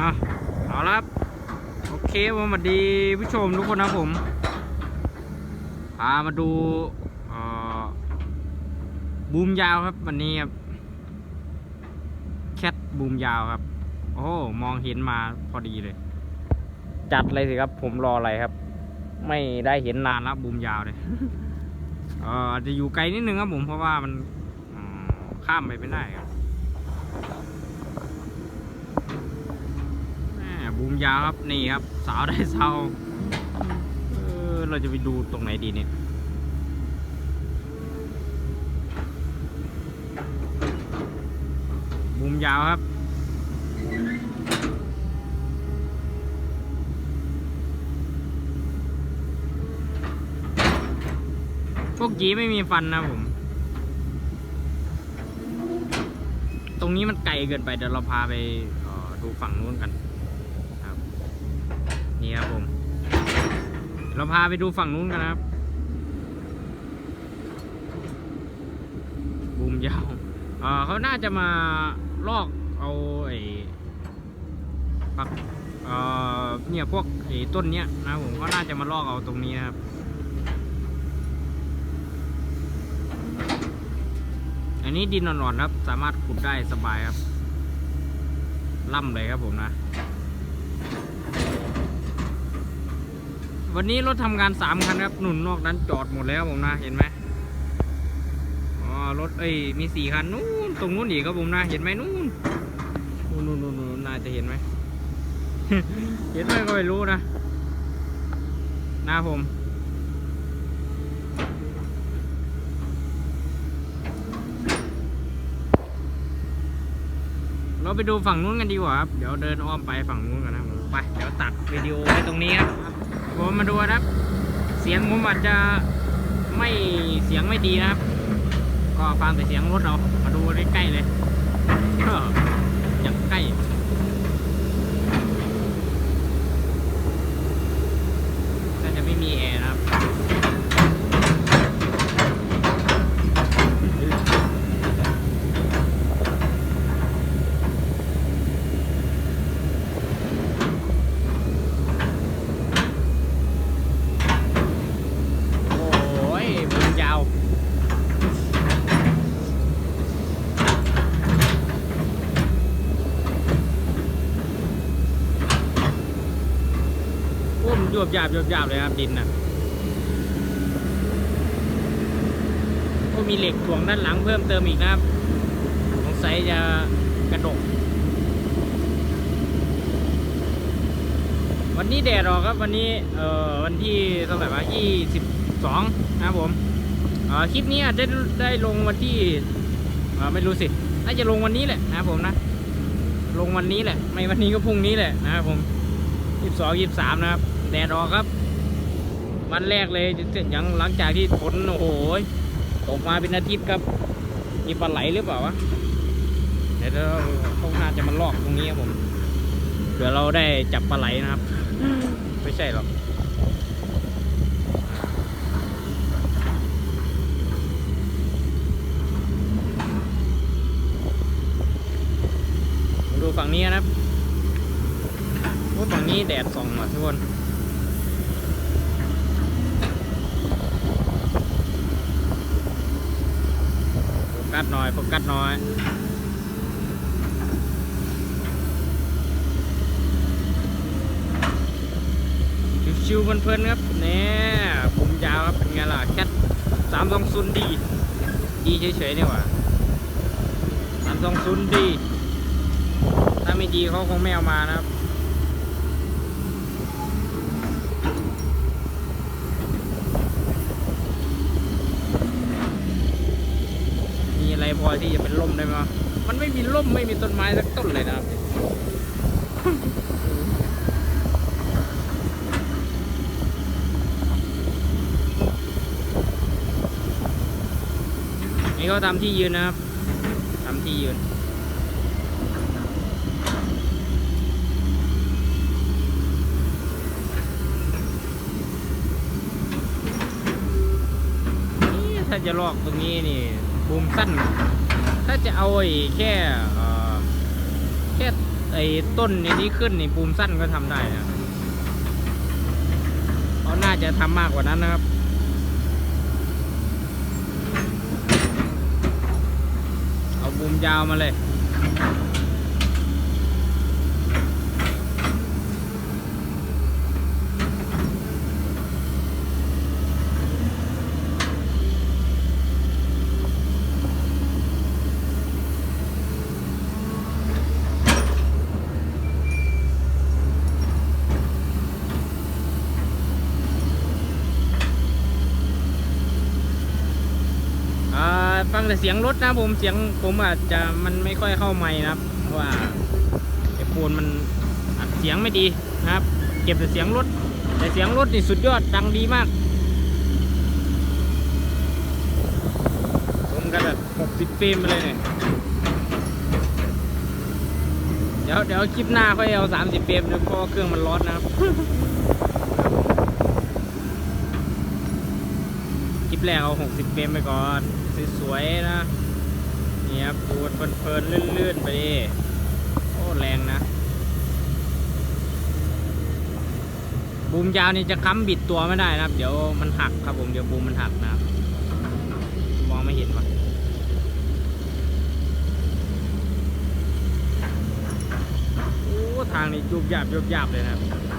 อะเอาละครับโอเคสวัสดีผู้ชมทุกคนนะผมพามาดูบูมยาวครับ วันนี้ครับแคทบูมยาวครับ โอ้โหมองเห็นมาพอดีเลย จัดเลยสิครับผมรออะไรครับ ไม่ได้เห็นนานแล้วบูมยาวเลยเอ่อจะอยู่ไกลนิดนึงครับผมเพราะว่ามันข้ามไปไม่ได้ครับแม่ บูมยาวครับนี่ครับ สาวได้เศร้าเออเราจะไปดูตรงไหนดีเนี่ยบูมยาวครับพวกกี้ไม่มีฟันนะผม ตรงนี้มันไกลเกินไปเดี๋ยวเราพาไปออดูฝั่งนู้นกัน นี่ครับผม เราพาไปดูฝั่งนู้นกันนะครับ บูมยาวเออเขาน่าจะมาลอกเอาไอ้ปักเนี่ยพวกไอ้ต้นเนี้ยนะผมเขาน่าจะมาลอกเอาตรงนี้นะครับอันนี้ดินอ่อนๆครับ สามารถขุดได้สบายครับ ล่ำเลยครับผมนะ วันนี้รถทำงานสามคันครับหนุนนอกนั้นจอดหมดแล้วผมนะเห็นไหมอ๋อรถเอ้ยมีสี่คันนู้นตรงนู้นอีกครับผมนะเห็นไหมนู้นนู่นนู่นนู่นนู่นน่าจะเห็นไหมเห็นไหมก็ไม่รู้นะหน้าผมเราไปดูฝั่งนู้นกันดีกว่าครับ เดี๋ยวเดินอ้อมไปฝั่งนู้นกันนะผมไป เดี๋ยวตัดวิดีโอไว้ตรงนี้ครับ ผมมาดูนะครับ เสียงผมอาจจะไม่เสียงไม่ดีนะครับ ก็ฟังแต่เสียงรถเรามาดูใกล้ๆเลยอย่างใกล้น่าจะไม่มีแอร์นะครับ โอ้ยบุญยาว โอ้มนยวบหยาบยบหยาบเลยครับดินน่ะโอ้มีเหล็กถ่วงด้านหลังเพิ่มเติมอีกนะครับสงสัยจะกระดก วันนี้แดดออกครับวันนี้เอ่อวันที่เท่าไหร่วะยี่สิบสองนะครับผมคลิปนี้อาจจะได้ลงวันที่ไม่รู้สิน่าจะลงวันนี้แหละนะครับผมนะ ลงวันนี้แหละ ไม่วันนี้ก็พรุ่งนี้แหละนะครับผมยี่สิบสองยี่สิบสามนะครับ แดดออกครับ วันแรกเลยยังหลังจากที่ฝนโอ้โหตกมาเป็นอาทิตย์ครับ มีปลาไหลหรือเปล่าวะเดี๋ยวเราเขาน่าจะมาลอกตรงนี้ครับผมเผื่อเราได้จับปลาไหลนะครับ ไม่ใช่หรอกดูฝั่งนี้นะครับฝั่งนี้แดดส่องอะทุกคน กัสหน่อยโฟกัสหน่อยชิวๆเพลินๆครับเนี่ยผมยาวครับเป็นไงล่ะแคทสามสองศูนย์ดีดีเฉยๆเนี่ยว่ะสามสองศูนย์ดี ถ้าไม่ดีเขาคงไม่เอามานะครับ มีอะไร พอที่จะเป็นร่มได้ไหมวะมันไม่มีร่มไม่มีต้นไม้สักต้นเลยนะครับนี่เขาทำที่ยืนนะครับทำที่ยืนนี่ถ้าจะลอกตรงนี้นี่ บูมสั้น ถ้าจะเอาไอ้แค่แค่ไอ้ต้นในนี้ขึ้นนี่ปูมสั้นก็ทำได้นะเขาน่าจะทำมากกว่านั้นนะครับเอาบูมยาวมาเลย อ่าฟัง แต่เสียงรถนะผมเสียงผมอาจจะมันไม่ค่อยเข้าไมค์นะครับเพราะว่าไอ้ปูนมันอัดเสียงไม่ดีนะครับ เก็บแต่เสียงรถ แต่เสียงรถนี่สุดยอดดังดีมาก ผมก็แบบหกสิบเฟรมไปเลยเนี่ยเดี๋ยวเดี๋ยวคลิปหน้าค่อยเอาสามสิบเฟรมเพราะว่าเครื่องมันร้อนนะครับคลิปแรกเอา 60เฟรมไปก่อน สวยๆนะนี่ครับปูดเพลินๆลื่นๆ ไปดิโอ้แรงนะ บูมยาวนี่จะค้ำบิดตัวไม่ได้นะครับ เดี๋ยวมันหักครับผม เดี๋ยวบูมมันหักนะครับ มองไม่เห็นว่ะโอ้ทางนี้ยุบยับยุบยับเลยนะครับ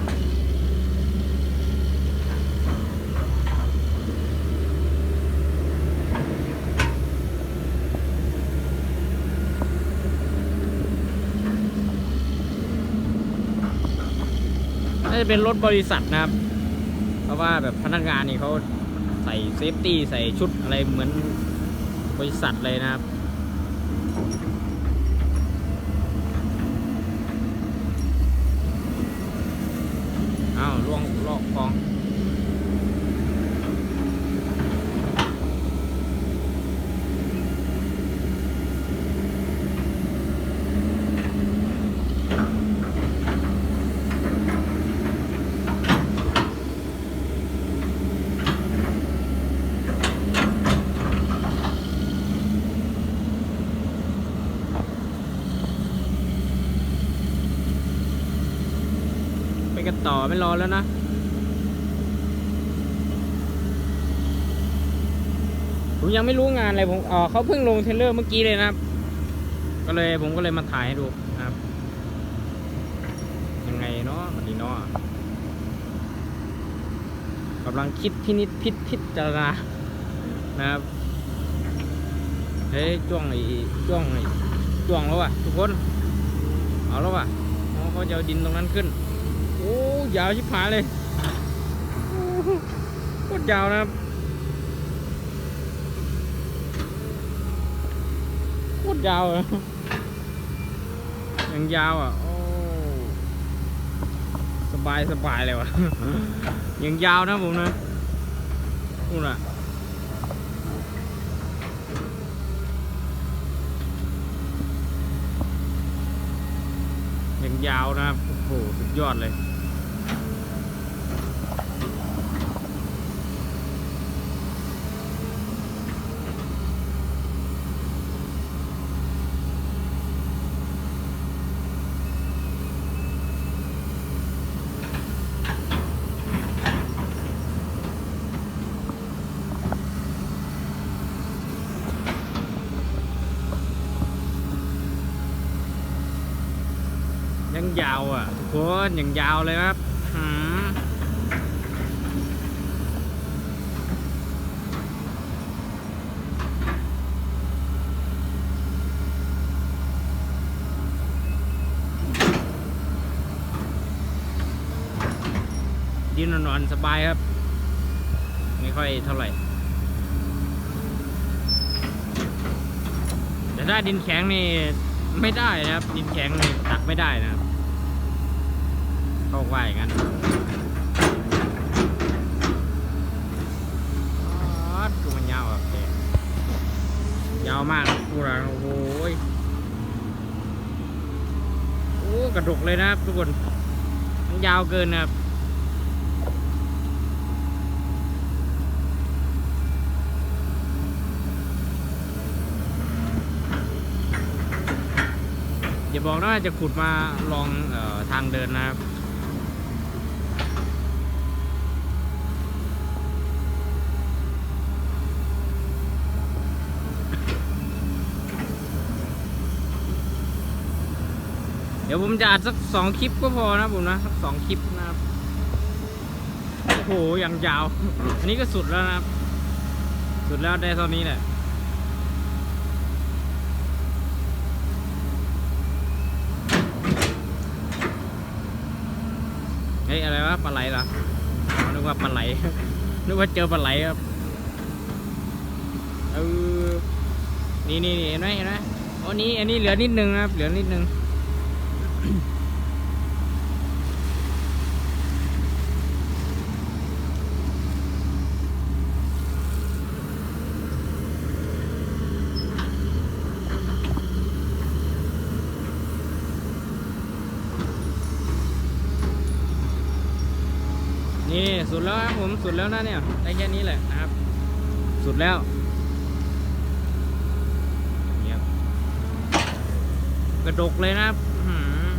จะเป็นรถบริษัทนะครับ เพราะว่าแบบพนักงานนี่เขาใส่เซฟตี้ใส่ชุดอะไรเหมือนบริษัทเลยนะครับอ้าวล่วงลอกคลอง ต่อไม่รอแล้วนะผมยังไม่รู้งานอะไรผมอ๋อเขาเพิ่งลงเทรลเลอร์เมื่อกี้เลยนะครับ ก็เลยผมก็เลยมาถ่ายให้ดูนะครับ ยังไงเนาะวันนี้เนาะกำลังคิดพินิจพิษพิจารณานะครับเฮ้ยจ้วงไอ้จ้วงไอ้จ้วงแล้วว่ะทุกคน เอาแล้วว่ะเขาจะเอาดินตรงนั้นขึ้น ยาวชิบหายเลยโคตรยาวนะครับโคตรยาวอะยังยาวอะโอ้สบายสบายเลยวะยังยาวนะผมนะนู่นอะยังยาวนะครับโอ้โหสุดยอดเลย ยังยาวอะทุกคนยังยาวเลยครับดินนอนสบายครับ ไม่ค่อยเท่าไหร่ แต่ถ้าดินแข็งนี่ ไม่ได้นะครับดินแข็งนี่ตักไม่ได้นะครับเขาว่าอย่างนั้นอ๋อดูมันยาวอะแกยาวมากกูรังโอ้ยโอ้กระดกเลยนะครับทุกคนมันยาวเกินนะครับ อย่าบอกนะว่าจะขุดมาลองออทางเดินนะครับเดี๋ยวผมจะอัดสักสองคลิปก็พอนะผมนะสักสองคลิปนะครับ โอ้โหอย่างยาว อันนี้ก็สุดแล้วนะครับ สุดแล้วได้เท่านี้แหละ ฮ้ยอะไรวะปลาไหลเหรอนึกว่าปลาไหลนึกว่าเจอปลาไหลครับเออนี่นี่เห็นไหมเห็นไหมอันนี้อันนี้เหลือนิดนึงครับ เหลือนิดนึง นี่ สุดแล้วครับผมสุดแล้วนะเนี่ยได้แค่นี้แหละนะครับ สุดแล้วกระดกเลยนะครับอื้อหือ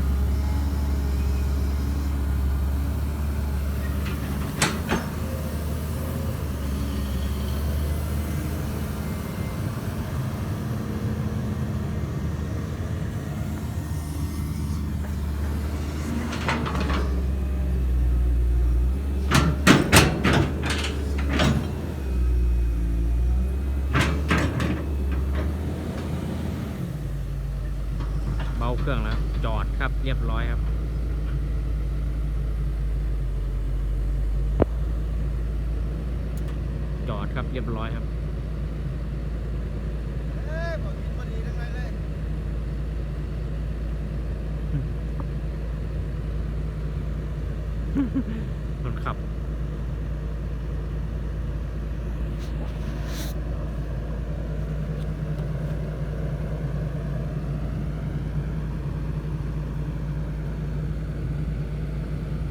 เครื่องแล้ว จอดครับเรียบร้อยครับ จอดครับเรียบร้อยครับ เอ้ยบอกกินพอดีทั้งนั้นเลย คนขับ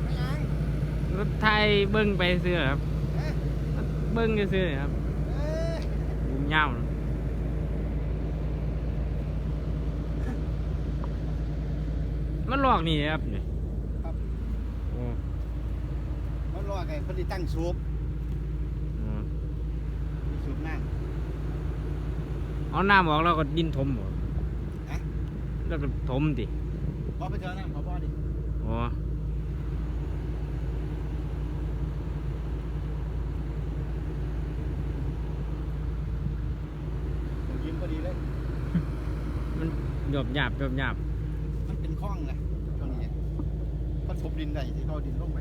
ไม่ยัง รถไทย เบิ้งไปซื้อครับเอ๊ะเบิ้งจะซื้อครับเอ๊ะบุมเง่ามันหลอกนี่ครับนี่ครับโอ้มันรอไงพอดีตั้งซูปอืมมีซูปนั่งเอาหน้าบอกแล้วก็ดินถมหมดนะแล้วก็ถมดิพอไปเจอนั่งขอพ่อดิโอ้ ผมยิ้มพอดีเลย มัน หยบหยาบหยบหยาบมันเป็นคล้องเลยช่วงนี้มันทุบดินได้ที่เขาดินลงไป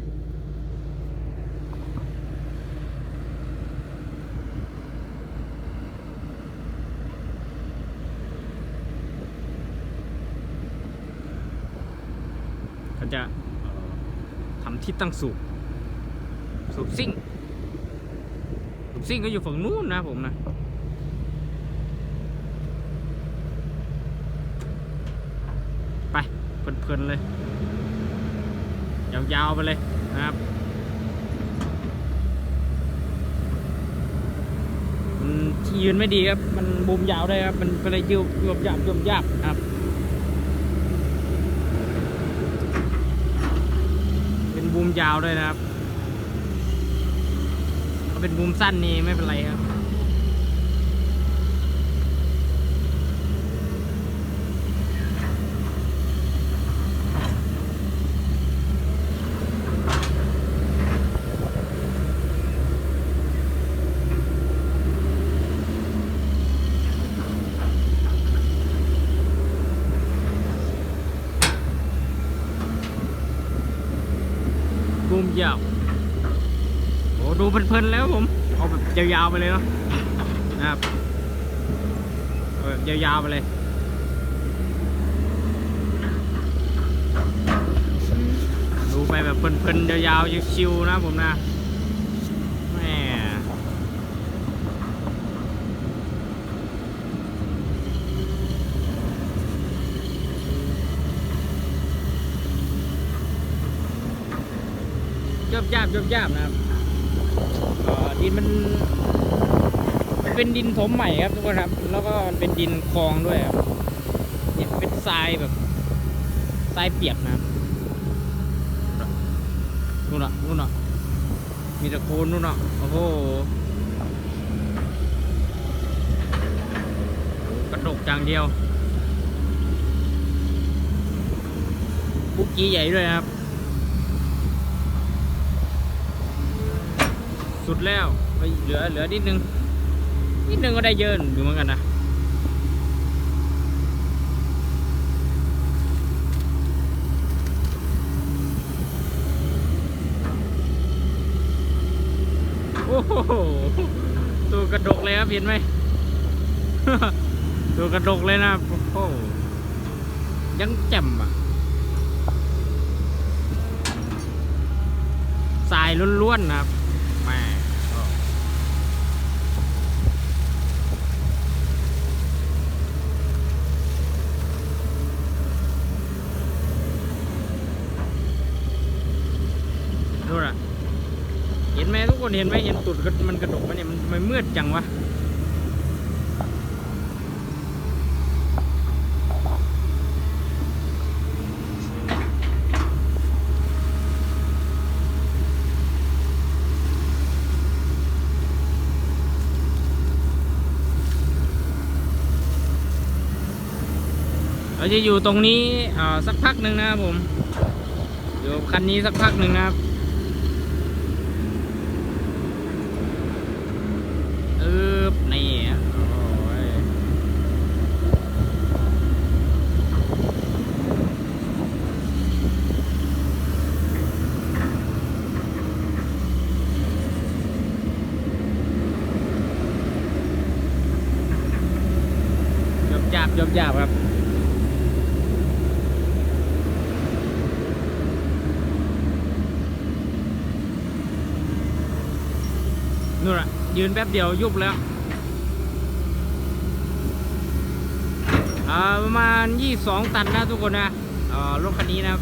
เขาจะเอ่อทำที่ตั้งสูบสูบซิ่งสูบซิ่งก็อยู่ฝั่งนู้นนะผมนะ ไป กินเลย ยาวๆไปเลยนะครับมันยืนไม่ดีครับ มันบูมยาวได้ครับ มันก็เลยยืดยบยาบยบยาบครับเป็นบูมยาวด้วยนะครับถ้าเป็นบูมสั้นนี่ไม่เป็นไรครับ บูมยวโอ้ดูเพลินๆแล้วผมเอาแบบยาวๆไปเลยเนาะนะครับเอาแบบยาวๆไปเลยดูไปแบบเพลินๆยาวๆชิวๆนะผมนะแหม่ ยบยาบยบยาบนะครับดินมันมันเป็นดินถมใหม่ครับทุกคนครับ แล้วก็มันเป็นดินคลองด้วยครับเนี่ยเป็นทรายแบบทรายเปียกนะครับนู่นน่ะนู่นน่ะมีตะโคนนู่นน่ะโอ้โหกระดกจางเดียวบุกกี้ใหญ่ด้วยครับ สุดแล้วไปเหลือเหลือนิดนึง นิดนึงก็ได้เยอะอยู่เหมือนกันนะโอ้โหตัวกระดกเลยครับเห็นไหมตัวกระดกเลยนะโอ้โหยังแจ่มอะสายล้วนๆนะครับ แม่ดูนะเห็นไหมทุกคนเห็นไหมเห็นตุดมันกระดกไหมเนี่ยมันมันมืดจังวะ จะอยู่ตรงนี้อ่าสักพักหนึ่งนะครับผมอยู่คันนี้สักพักหนึ่งนะครับ อึบนี่อะโอ้ยยบยาบยบยาบครับ นู่นอะยื นแป๊บเดียวยุบแล้วประมาณ 22 ตันนะทุกคนนะรถคันนี้นะครับ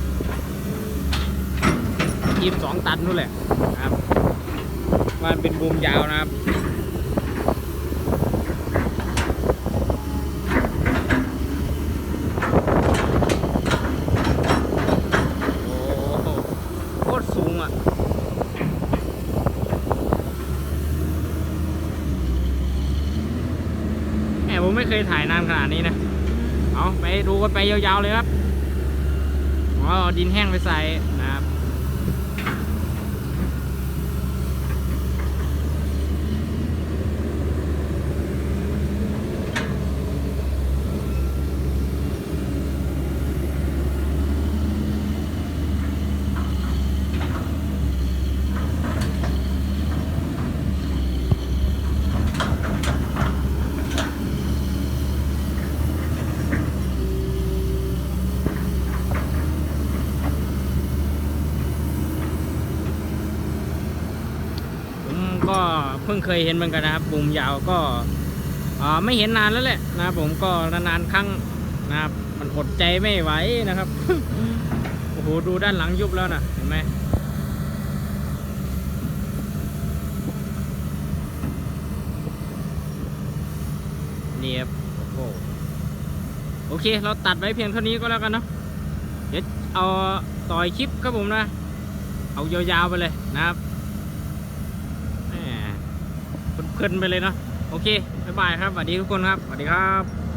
22ตันนู่นแหละครับมันเป็นบูมยาวนะครับ โอ้โหโคตรสูงอะ แหมผมไม่เคยถ่ายนานขนาดนี้นะ เอาไป ดูกันไปยาวๆเลยครับอ๋อดินแห้งไปใส่นะครับ ผมก็ เคยเห็นเหมือนกันนะครับบูมยาวก็ไม่เห็นนานแล้วแหละนะครับผมก็นานๆครั้งนะครับ มันอดใจไม่ไหวนะครับโอ้โหดูด้านหลังยุบแล้วนะเห็นไหมนี่ครับโอ้โอเค เราตัดไว้เพียงเท่านี้ก็แล้วกันเนาะเดี๋ยวเอาต่อยคลิปครับผมนะ เอายาวๆไปเลยนะครับ แหมเพ ลินไปเลยเนาะโอเคบ๊ายบายครับสวัสดีทุกคนครับสวัสดีครับ